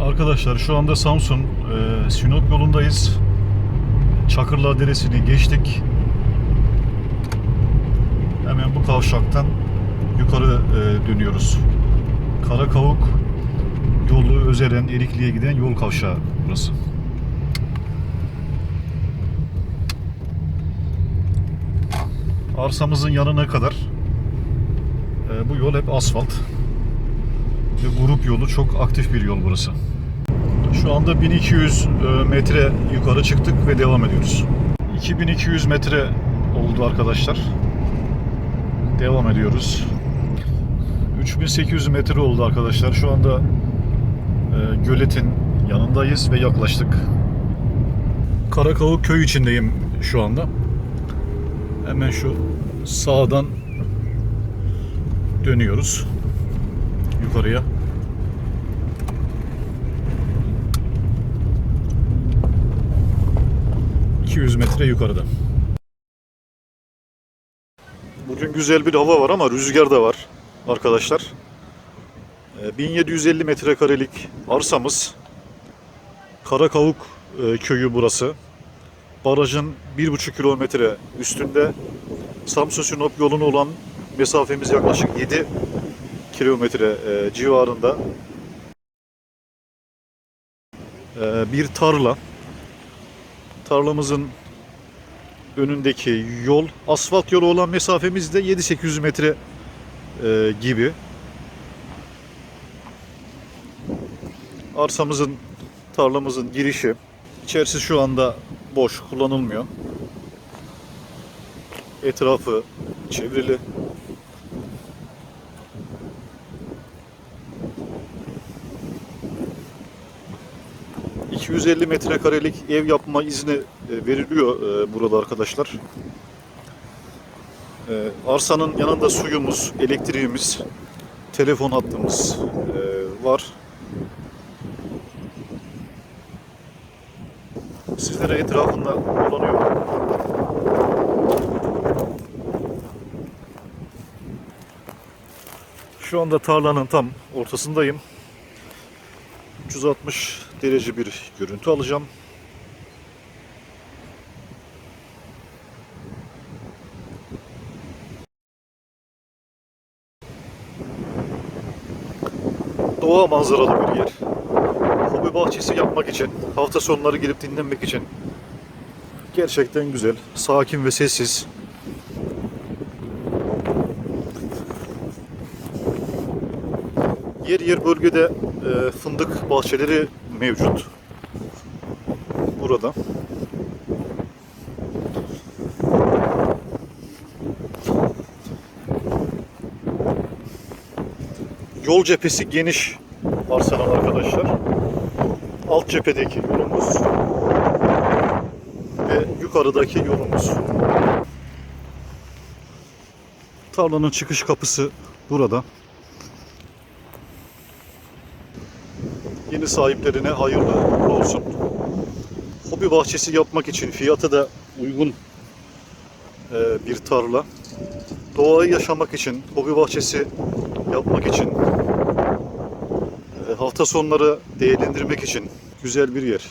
Arkadaşlar şu anda Samsun e, Sinop yolundayız. Çakırlı Deresi'ni geçtik. Hemen bu kavşaktan yukarı e, dönüyoruz. Karakavuk yolu Özeren Erikli'ye giden yol kavşağı burası. Arsamızın yanına kadar e, bu yol hep asfalt. Ve grup yolu çok aktif bir yol burası. Şu anda 1200 e, metre yukarı çıktık ve devam ediyoruz. 2200 metre oldu arkadaşlar. Devam ediyoruz. 3800 metre oldu arkadaşlar. Şu anda e, göletin yanındayız ve yaklaştık. Karakavuk köy içindeyim şu anda. Hemen şu sağdan dönüyoruz yukarıya. ...200 metre yukarıda. Bugün güzel bir hava var ama rüzgar da var arkadaşlar. Ee, 1750 metrekarelik arsamız. Karakavuk e, köyü burası. Barajın 1,5 kilometre üstünde. Samsun Sinop yolunu olan mesafemiz yaklaşık 7 kilometre e, civarında. E, bir tarla. Tarlamızın önündeki yol, asfalt yolu olan mesafemiz de 7-800 metre e, gibi. Arsamızın, tarlamızın girişi. İçerisi şu anda boş, kullanılmıyor. Etrafı çevrili. ...250 metrekarelik ev yapma izni e, veriliyor e, burada arkadaşlar. E, Arsanın yanında suyumuz, elektriğimiz, telefon hattımız var. Sizlere etrafında dolanıyorum. Şu anda tarlanın tam ortasındayım. 360 derece bir görüntü alacağım. Doğa manzaralı bir yer. Hobi bahçesi yapmak için, hafta sonları gelip dinlenmek için gerçekten güzel, sakin ve sessiz. Yer yer bölgede e, fındık bahçeleri mevcut. Burada. Yol cephesi geniş arsanın arkadaşlar. Alt cephedeki yolumuz ve yukarıdaki yolumuz. Tarlanın çıkış kapısı burada. Yeni sahiplerine hayırlı olsun. Hobi bahçesi yapmak için fiyatı da uygun e, bir tarla. Doğayı yaşamak için, hobi bahçesi yapmak için, e, hafta sonları değerlendirmek için güzel bir yer.